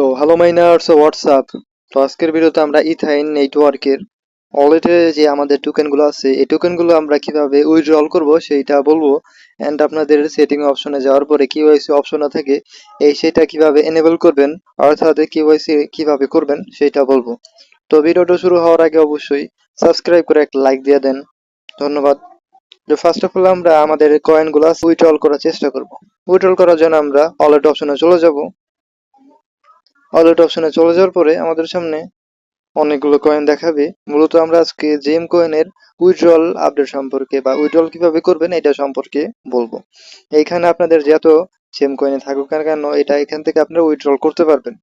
তো hello minors WhatsApp তো আজকের ভিডিওতে আমরা ইথাইন নেটওয়ার্কের ওয়ালেটে যে আমাদের টোকেনগুলো আছে, এই টোকেনগুলো আমরা কীভাবে উইথড্রল করব সেইটা বলব অ্যান্ড আপনাদের সেটিং অপশনে যাওয়ার পরে কিওয়াইসি অপশন থাকে, এই সেটা কীভাবে এনেবল করবেন অর্থাৎ কিওয়াইসি কীভাবে করবেন সেটা বলব। তো ভিডিওটা শুরু হওয়ার আগে অবশ্যই সাবস্ক্রাইব করে একটা লাইক দিয়ে দেন। ধন্যবাদ। তো ফার্স্ট অফ অল আমরা আমাদের কয়েনগুলো উইথড্রল করার চেষ্টা করব। উইথড্রল করার জন্য আমরা ওয়ালেট অপশনে চলে যাব। ওয়ালেট অপশনে চলে যাওয়ার পরে আমাদের সামনে অনেকগুলো কয়েন দেখাবে। মূলত আমরা আজকে জেম কয়েনের উইথড্রল আপডেট সম্পর্কে বা উইথড্রল কীভাবে করবেন এটা সম্পর্কে বলব। এইখানে আপনাদের যত জেম কয়েনে থাকুক না কেন, এটা এখান থেকে আপনারা উইথড্রল করতে পারবেন।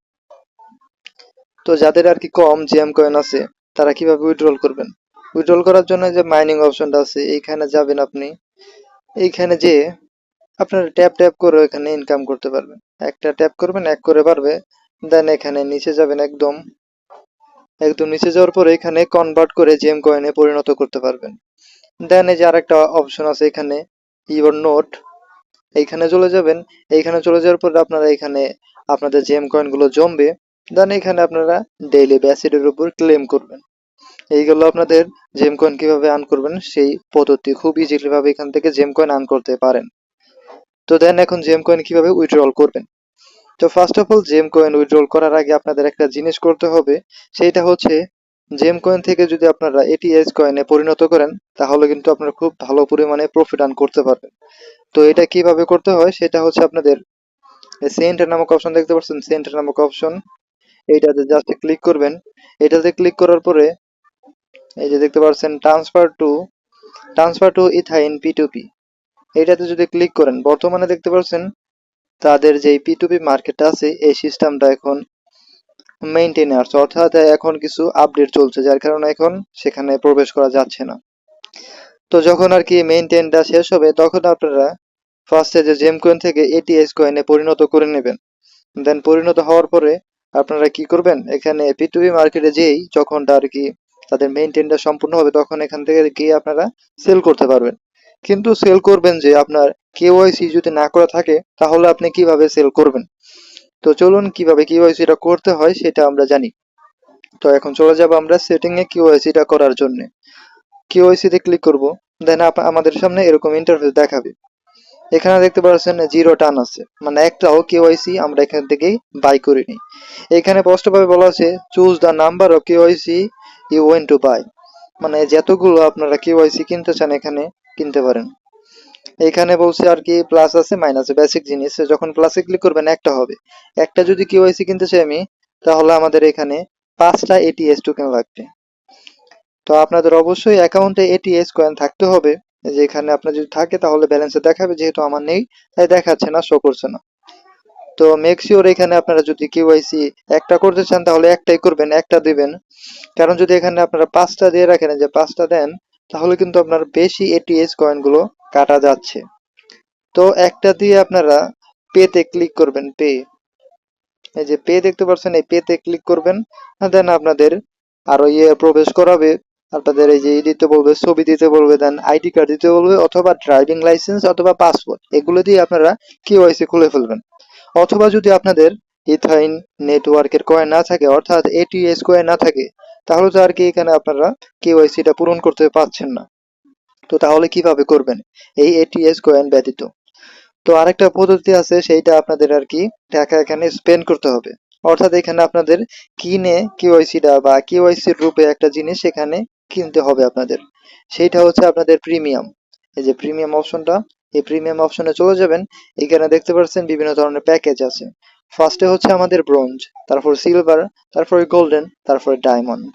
তো যাদের আর কি কম জেম কয়েন আছে, তারা কীভাবে উইথড্রল করবেন? উইথড্রল করার জন্য যে মাইনিং অপশনটা আছে, এইখানে যাবেন আপনি। এইখানে যে আপনারা ট্যাপ ট্যাপ করে এখানে ইনকাম করতে পারবেন। একটা ট্যাপ করবেন, এক করে পারবে দেন এখানে নিচে যাবেন একদম একদম নিচে যাওয়ার পরে এখানে কনভার্ট করে জেম কয়েনে পরিণত করতে পারবেন। দেন এই যে আরেকটা অপশন আছে এখানে ইওর নোট এইখানে চলে যাবেন। এইখানে চলে যাওয়ার পরে আপনারা এখানে আপনাদের জেম কয়েনগুলো জমবে। দেন এখানে আপনারা ডেইলি ব্যাসিডের উপর ক্লেম করবেন। এইগুলো আপনাদের জেম কয়েন কীভাবে আর্ন করবেন, সেই পদ্ধতি খুব ইজিলি ভাবে এখান থেকে জেম কয়েন আর্ন করতে পারেন। তো দেন এখন জেম কয়েন কীভাবে উইথড্রল করবেন? তো first of all gem coin withdrawal করার আগে আপনাদের একটা জিনিস করতে হবে, সেইটা হচ্ছে জেম কয়েন থেকে যদি আপনারা এটিএস কয়েনে পরিণত করেন, তাহলে কিন্তু আপনারা খুব ভালো পরিমাণে প্রফিট আর্ন করতে পারবেন। তো এটা কীভাবে করতে হয়, সেটা হচ্ছে আপনাদের সেন্টার নামক অপশন দেখতে পাচ্ছেন সেন্টার নামক অপশন এইটাতে জাস্ট ক্লিক করবেন। এটাতে ক্লিক করার পরে এই যে দেখতে পাচ্ছেন transfer to transfer to ethyne P two P যদি ক্লিক করেন, বর্তমানে দেখতে পাচ্ছেন তাদের যে পি টু পি মার্কেট আছে, এই সিস্টেমটা এখন মেইনটেইন আছে। অর্থাৎ এখন কিছু আপডেট চলছে, যার কারণে এখন সেখানে প্রবেশ করা যাচ্ছে না। তো যখন আর কি মেইনটেইনটা শেষ হবে, তখন আপনারা ফার্স্টে যে জেম কয়েন থেকে এটিএস কয়েনে পরিণত করে নেবেন। দেন পরিণত হওয়ার পরে আপনারা কি করবেন? এখানে পি টু পি মার্কেটে যেই যখনটা আর কি তাদের মেইনটেইনটা সম্পূর্ণ হবে, তখন এখান থেকে গিয়ে আপনারা সেল করতে পারবেন। কিন্তু সেল করবেন যে আপনার কেওয়াইসি যদি না করা থাকে, তাহলে আপনি কীভাবে সেল করবেন? তো চলুন কীভাবে কিওয়াইসি টা করতে হয় সেটা আমরা জানি। তো এখন চলে যাব আমরা সেটিং এ কিওয়াইসি টা করার জন্য। কিওয়াইসি তে ক্লিক করব দেন আমাদের সামনে এরকম ইন্টারফেস দেখাবে। এখানে দেখতে পাচ্ছেন জিরো টান আছে। মানে একটাও কেওয়াইসি আমরা এখান থেকেই বাই করিনি এখানে স্পষ্টভাবে বলা আছে choose the number of KYC you want to buy মানে যতগুলো আপনারা কেওয়াইসি কিনতে চান এখানে কিনতে পারেন। এখানে বলছে আর কি প্লাস আছে মাইনাস বেসিক জিনিস। যখন প্লাসে ক্লিক করবেন, একটা হবে। একটা যদি কেওয়াইসি কিনতে চাই আমি, তাহলে আমাদের এখানে পাঁচটা এটিএস টোকেন লাগবে। তো আপনাদের অবশ্যই অ্যাকাউন্টে এটিএস কয়েন থাকতে হবে। যে এখানে আপনার যদি থাকে, তাহলে ব্যালেন্সে দেখাবে, যেহেতু আমার নেই, তাই দেখাচ্ছে না শো করছে না। তো মেক শিওর এখানে আপনারা যদি কেওয়াইসি একটা করতে চান, তাহলে একটাই করবেন, একটা দিবেন। কারণ যদি এখানে আপনারা পাঁচটা দিয়ে রাখেন যে পাঁচটা দেন তাহলে কিন্তু আপনার বেশি এটিএস কয়েনগুলো কাটা যাচ্ছে। তো একটা দিয়ে আপনারা পেতে ক্লিক করবেন পে এই যে পে দেখতে পাচ্ছেন, এই পেতে ক্লিক করবেন দেন আপনাদের আরও ইয়ে প্রবেশ করাবে। আপনাদের এই যে দিতে বলবে, ছবি দিতে বলবে দেন আইডি কার্ড দিতে বলবে, অথবা ড্রাইভিং লাইসেন্স অথবা পাসপোর্ট এগুলো দিয়ে আপনারা কেওয়াইসি খুলে ফেলবেন। অথবা যদি আপনাদের ইথাইন নেটওয়ার্কের কয়েন না থাকে, অর্থাৎ এটিএস কয়েন না থাকে তাহলে তো আর কি এখানে আপনারা কেওয়াইসিটা পূরণ করতে পারছেন না। তো তাহলে কীভাবে করবেন? এই এটিএস কয়েন ব্যতীত। তো আরেকটা পদ্ধতি আছে, সেইটা আপনাদের আর কি টাকা এখানে স্পেন্ড করতে হবে। অর্থাৎ এখানে আপনাদের কিনে কেওয়াইসিটা বা কেওয়াইসির রূপে একটা জিনিস এখানে কিনতে হবে আপনাদের। সেইটা হচ্ছে আপনাদের প্রিমিয়াম। এই যে প্রিমিয়াম অপশনটা, এই প্রিমিয়াম অপশনে চলে যাবেন। এখানে দেখতে পাচ্ছেন বিভিন্ন ধরনের প্যাকেজ আছে। ফার্স্টে হচ্ছে আমাদের ব্রোঞ্জ তারপর সিলভার তারপরে গোল্ডেন তারপরে ডায়মন্ড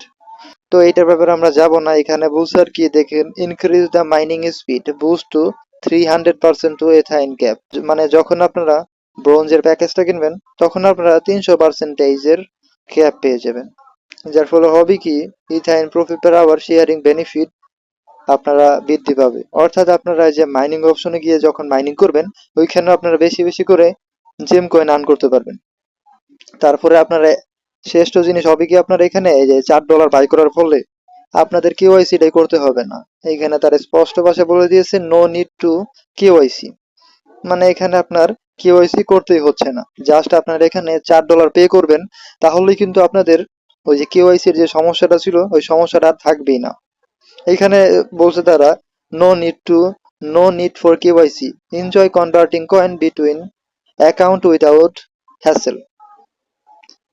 তো এইটার ব্যাপারে আমরা যাব না, এখানে বলছে আর কি, দেখেন increase the mining speed boost to three hundred percent to এথাইন cap মানে যখন আপনারা ব্রোঞ্জের প্যাকেজটা কিনবেন, তখন আপনারা তিনশো পার্সেন্টেজের ক্যাপ পেয়ে যাবেন। যার ফলে হবে কি ethyne profit per hour sharing benefit আপনারা বৃদ্ধি পাবে। অর্থাৎ আপনারা যে মাইনিং অপশনে গিয়ে যখন মাইনিং করবেন ওইখানে আপনারা বেশি বেশি করে জেম কয়েন আর্ন করতে পারবেন। তারপরে আপনারা শ্রেষ্ঠ জিনিস হবে কি আপনার এখানে এই যে চার ডলার বাই করার ফলে আপনাদের কেওয়াইসিটাই করতে হবে না। এখানে তারা স্পষ্ট ভাষায় বলে দিয়েছে নো নিড টু কেওয়াইসি মানে এখানে আপনার কেওয়াইসি করতেই হচ্ছে না। জাস্ট আপনার এখানে চার ডলার পে করবেন, তাহলেই কিন্তু আপনাদের ওই যে কেওয়াইসির যে সমস্যাটা ছিল, ওই সমস্যাটা আর থাকবেই না। এখানে বলছে তারা no need to no need for KYC enjoy converting coin between account without hassle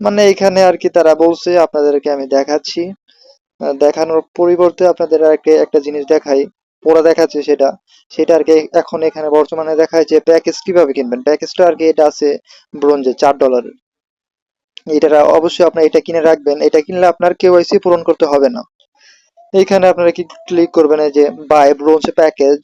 মানে এখানে আর কি তারা বলছে, আপনাদেরকে আমি দেখাচ্ছি। দেখানোর পরিবর্তে আপনাদের একটা জিনিস দেখাই। ওরা দেখাচ্ছে সেটা। সেটা আর কি এখন এখানে বর্তমানে দেখায় যে প্যাকেজ কীভাবে কিনবেন। প্যাকেজটা আর কি এটা আছে ব্রোঞ্জে চার ডলারের। এটা অবশ্যই আপনার এটা কিনে রাখবেন। এটা কিনলে আপনার কেওয়াইসি পূরণ করতে হবে না। এইখানে আপনারা কি ক্লিক করবেন এই যে buy bronze package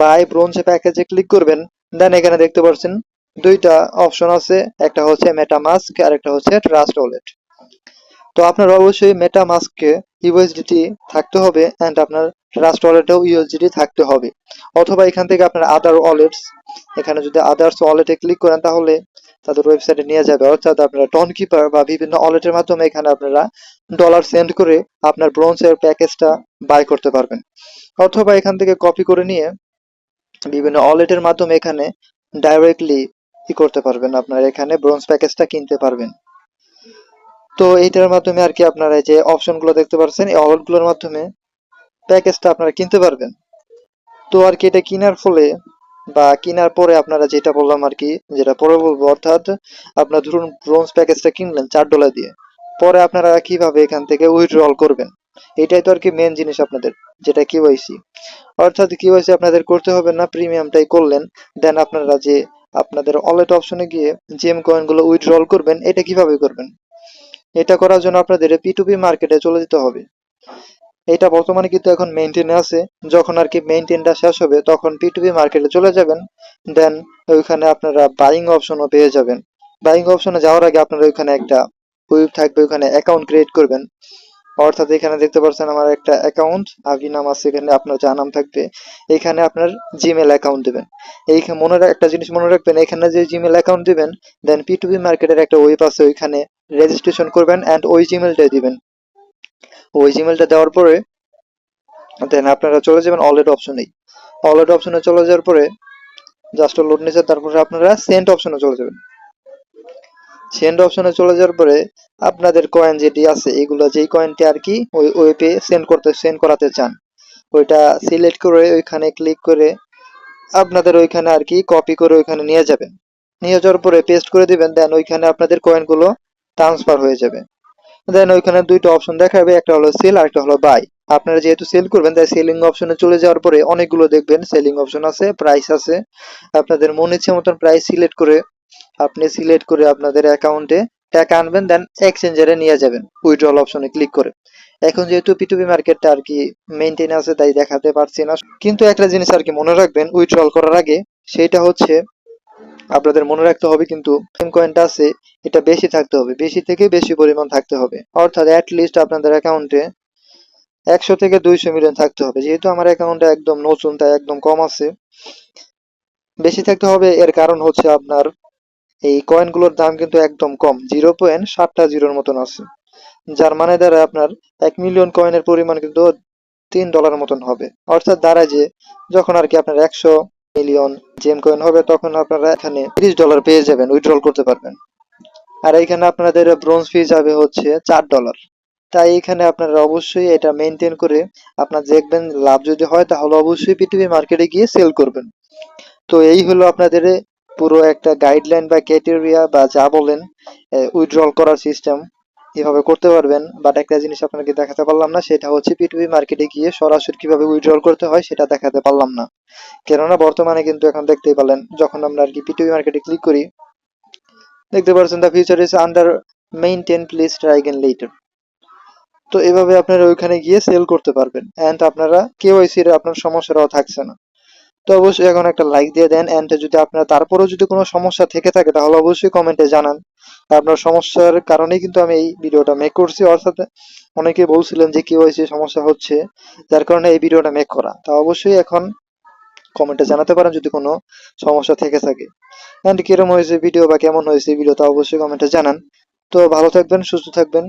buy bronze প্যাকেজে ক্লিক করবেন। দেন এখানে দেখতে পাচ্ছেন দুইটা অপশন আছে, একটা হচ্ছে মেটা মেটামাস্ক আর একটা হচ্ছে ট্রাস্ট ওয়ালেট তো আপনার অবশ্যই মেটা মেটামাস্কে ইউএসডিটি থাকতে হবে এন্ড আপনার ট্রাস্ট ওয়ালেটেও ইউএসডিটি থাকতে হবে। অথবা এখান থেকে আপনার আদার ওয়ালেটস এখানে যদি আদার্স ওয়ালেটে ক্লিক করেন তাহলে তাদের ওয়েবসাইটে নিয়ে যাবে। অর্থাৎ আপনারা টন কিপার বা বিভিন্ন ওয়ালেটের মাধ্যমে এখানে আপনারা ডলার সেন্ড করে আপনার ব্রোঞ্জের প্যাকেজটা বাই করতে পারবেন। অথবা এখান থেকে কপি করে নিয়ে বিভিন্ন ওয়ালেটের মাধ্যমে এখানে ডাইরেক্টলি কি করতে পারবেন। আপনার এখানে ব্রোঞ্জ প্যাকেজটা কিনতে পারবেন। তো এইটার মাধ্যমে আর কি আপনারা যে অপশনগুলো দেখতে পাচ্ছেন এই ওয়ালেটগুলোর মাধ্যমে প্যাকেজটা আপনারা কিনতে পারবেন। তো আর কি এটা কেনার ফলে বা কেনার পরে আপনারা যেটা বললাম আর কি, যেটা পরে বলব, অর্থাৎ আপনার ধরুন ব্রোঞ্জ প্যাকেজটা কিনলেন, চার ডলার দিয়ে। পরে আপনারা কীভাবে এখান থেকে উইথড্রল করবেন? এটাই তো আর কি মেন জিনিস আপনাদের, যেটা কিওয়াইসি অর্থাৎ কিওয়াইসি আপনাদের করতে হবে না প্রিমিয়ামটাই করলেন দেন আপনারা যে আপনাদের ওয়ালেট অপশনে গিয়ে জেম কয়েনগুলো উইথড্রল করবেন, এটা কীভাবে করবেন? এটা করার জন্য আপনাদের পি টু পি মার্কেটে চলে যেতে হবে। এটা বর্তমানে কিন্তু এখন মেইনটেনে আছে। যখন আর কি মেইনটেনটা শেষ হবে, তখন পি টু পি মার্কেটে চলে যাবেন দেন ওইখানে আপনারা বাইং অপশনও পেয়ে যাবেন। বাইং অপশনে যাওয়ার আগে আপনারা ওইখানে একটা ওয়েব থাকবে, ওইখানে অ্যাকাউন্ট ক্রিয়েট করবেন। অর্থাৎ এখানে দেখতে পাচ্ছেন আমার একটা অ্যাকাউন্ট আবি নাম আছে এখানে, আপনার যা নাম থাকবে, এখানে আপনার জিমেল অ্যাকাউন্ট দেবেন। এইখানে মনে একটা জিনিস মনে রাখবেন, এখানে যে জিমেল অ্যাকাউন্ট দিবেন দেন পি টু পি মার্কেটের একটা ওয়েব আছে, ওইখানে রেজিস্ট্রেশন করবেন অ্যান্ড ওই জিমেলটাই দিবেন। ওই জিমেলটা দেওয়ার পরে দেন আপনারা চলে যাবেন ওয়ালেট অপশনেই ওয়ালেট অপশনে চলে যাওয়ার পরে জাস্ট লোড নিচ্ছে তারপরে আপনারা সেন্ড অপশনে চলে যাবেন। সেন্ড অপশনে চলে যাওয়ার পরে আপনাদের কয়েন যেটি আছে, এগুলো যেই কয়েনটি আর কি ওই ওয়েবে সেন্ড করতে সেন্ড করাতে চান, ওইটা সিলেক্ট করে ওইখানে ক্লিক করে আপনাদের ওইখানে আর কি কপি করে ওইখানে নিয়ে যাবেন। নিয়ে যাওয়ার পরে পেস্ট করে দিবেন দেন ওইখানে আপনাদের কয়েনগুলো ট্রান্সফার হয়ে যাবে। দেন ওইখানে দুইটা অপশন দেখাবে, একটা হলো সেল আর একটা হলো বাই আপনারা যেহেতু সেল করবেন, তাই সেলিং অপশনে চলে যাওয়ার পরে অনেকগুলো দেখবেন সেলিং অপশন আছে প্রাইস আছে। আপনাদের মন ইচ্ছে মতন প্রাইস সিলেক্ট করে আপনি সিলেক্ট করে আপনাদের অ্যাকাউন্টে টাকা আনবেন দেন এক্সচেঞ্জারে নিয়ে যাবেন উইথড্রল অপশনে ক্লিক করে। এখন যেহেতু পিটুপি মার্কেটটা আর কি মেনটেন আছে, তাই দেখাতে পারছি না। কিন্তু একটা জিনিস আর কি মনে রাখবেন উইথড্রল করার আগে সেটা হচ্ছে আপনাদের মনে রাখতে হবে কিন্তু কয়েনটা আছে, এটা বেশি থাকতে হবে, বেশি থেকে বেশি পরিমাণ থাকতে হবে। অর্থাৎ অ্যাট লিস্ট আপনাদের অ্যাকাউন্টে একশো থেকে দুইশো মিলিয়ন থাকতে হবে। যেহেতু আমার অ্যাকাউন্টে একদম নতুন, তাই একদম কম আছে। বেশি থাকতে হবে, এর কারণ হচ্ছে আপনার এই কয়েনগুলোর দাম কিন্তু একদম কম জিরো পয়েন্ট সাতটা জিরোর মতন আছে। যার মানে দ্বারা আপনার এক মিলিয়ন কয়েনের পরিমাণ কিন্তু তিন ডলার মতন হবে। অর্থাৎ দাঁড়ায় যে, যখন আর কি আপনার একশো মিলিয়ন জেম কয়েন হবে, তখন আপনারা এখানে তিরিশ ডলার পেয়ে যাবেন উইথড্রল করতে পারবেন। আর এখানে আপনাদের ব্রোঞ্জ ফি যাবে হচ্ছে চার ডলার তাই এখানে আপনারা অবশ্যই এটা মেনটেন করে আপনার দেখবেন লাভ যদি হয়, তাহলে অবশ্যই পিটিভি মার্কেটে গিয়ে সেল করবেন। তো এই হলো আপনাদের পুরো একটা গাইডলাইন বা ক্যাটেরিয়া বা যা বলেন উইথড্রল করার সিস্টেম এভাবে করতে পারবেন। বাট একটা জিনিস আপনাকে দেখাতে পারলাম না, সেটা হচ্ছে পিটুপি মার্কেটে গিয়ে সরাসরি কীভাবে উইথড্রল করতে হয় সেটা দেখাতে পারলাম না। কেননা বর্তমানে কিন্তু এখন দেখতেই পারলেন যখন আমরা আর কি পিটুপি মার্কেটে ক্লিক করি, দেখতে পাচ্ছেন the future is under maintain please try again later তো এভাবে আপনারা ওইখানে গিয়ে সেল করতে পারবেন। এন্ড আপনারা কেওয়াইসি এর আপনার সমস্যাটাও থাকছে না। তো অবশ্যই এখন একটা লাইক দিয়ে দেন এন্ড যদি আপনার তারপরেও যদি কোনো সমস্যা থেকে থাকে, তাহলে অবশ্যই কমেন্টে জানান। আপনার সমস্যার কারণেই কিন্তু আমি এই ভিডিওটা মেক করছি, অর্থাৎ অনেকে বলছিলেন যে কেওয়াইসি সমস্যা হচ্ছে, যার কারণে এই ভিডিওটা মেক করা। তা অবশ্যই এখন কমেন্টে জানাতে পারেন যদি কোনো সমস্যা থেকে থাকে। এন্ড কিরম হয়েছে ভিডিও বা কেমন হয়েছে ভিডিও তা অবশ্যই কমেন্টে জানান। তো ভালো থাকবেন, সুস্থ থাকবেন।